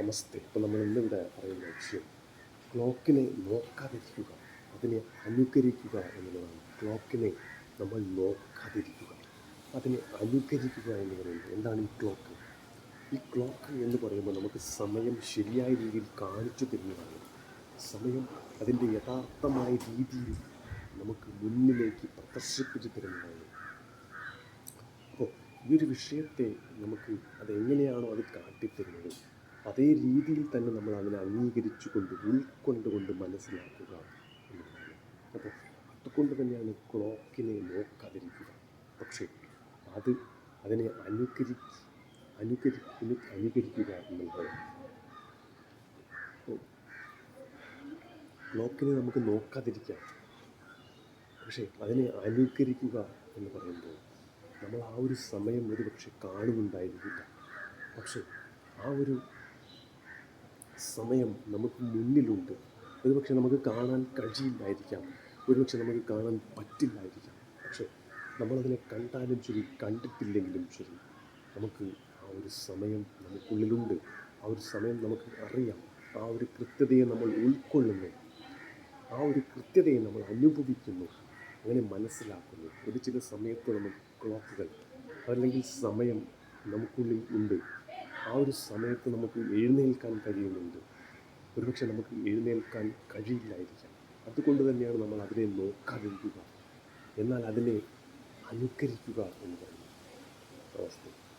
നമസ്തേ. അപ്പോൾ നമ്മൾ ഇന്നിവിടെ പറയുന്ന വിഷയം ക്ലോക്കിനെ നോക്കാതിരിക്കുക അതിനെ അനുകരിക്കുക എന്നുള്ളതാണ്. ക്ലോക്കിനെ നമ്മൾ നോക്കാതിരിക്കുക അതിനെ അനുകരിക്കുക എന്ന് പറയുന്നത് എന്താണ് ഈ ക്ലോക്ക്? ഈ ക്ലോക്ക് എന്ന് പറയുമ്പോൾ നമുക്ക് സമയം ശരിയായ രീതിയിൽ കാണിച്ചു തരുന്നതാണ്. സമയം അതിന്റെ യഥാർത്ഥമായ രീതിയിൽ നമുക്ക് മുന്നിലേക്ക് പ്രദർശിപ്പിച്ചു തരുന്നതാണ്. അപ്പോൾ ഈ ഒരു വിഷയത്തെ നമുക്ക് അതെങ്ങനെയാണോ അത് കാട്ടിത്തരുന്നത്? അതേ രീതിയിൽ തന്നെ നമ്മൾ അതിനെ അംഗീകരിച്ചു കൊണ്ട് ഉൾക്കൊണ്ടുകൊണ്ട് മനസ്സിലാക്കുക എന്നുള്ളതാണ്. അപ്പോൾ അതുകൊണ്ട് തന്നെയാണ് ക്ലോക്കിനെ നോക്കാതിരിക്കുക. പക്ഷേ അത് അതിനെ അനുകരിച്ച് അനുകരി അനു- അനുകരിക്കുക എന്നുള്ളത്. ക്ലോക്കിനെ നമുക്ക് നോക്കാതിരിക്കാം. പക്ഷേ അതിനെ അനുകരിക്കുക എന്ന് പറയുമ്പോൾ നമ്മൾ ആ ഒരു സമയം ഒരു പക്ഷെ കാണുന്നുണ്ടായിരിക്കില്ല. പക്ഷേ ആ ഒരു സമയം നമുക്ക് മുന്നിലുണ്ട്. ഒരുപക്ഷെ നമുക്ക് കാണാൻ കഴിയില്ലായിരിക്കാം. ഒരുപക്ഷെ നമുക്ക് കാണാൻ പറ്റില്ലായിരിക്കാം. പക്ഷേ നമ്മളതിനെ കണ്ടാലും ശരി കണ്ടിട്ടില്ലെങ്കിലും ശരി നമുക്ക് ആ ഒരു സമയം നമുക്കുള്ളിലുണ്ട്. ആ ഒരു സമയം നമുക്ക് അറിയാം. ആ ഒരു കൃത്യതയെ നമ്മൾ ഉൾക്കൊള്ളുന്നു. ആ ഒരു കൃത്യതയെ നമ്മൾ അനുഭവിക്കുന്നു. അങ്ങനെ മനസ്സിലാക്കുന്നു. ഒരു ചില സമയത്ത് നമുക്ക് ക്ലോക്കുകൾ അല്ലെങ്കിൽ സമയം നമുക്കുള്ളിൽ ഉണ്ട്. ആ ഒരു സമയത്ത് നമുക്ക് എഴുന്നേൽക്കാൻ കഴിയുന്നുണ്ട്. ഒരുപക്ഷെ നമുക്ക് എഴുന്നേൽക്കാൻ കഴിയില്ലായിരിക്കാം. അതുകൊണ്ട് തന്നെയാണ് നമ്മൾ അതിനെ നോക്കാതിരിക്കുക. എന്നാൽ അതിനെ അനുകരിക്കുക എന്ന് പറയുന്നത് അവസ്ഥ.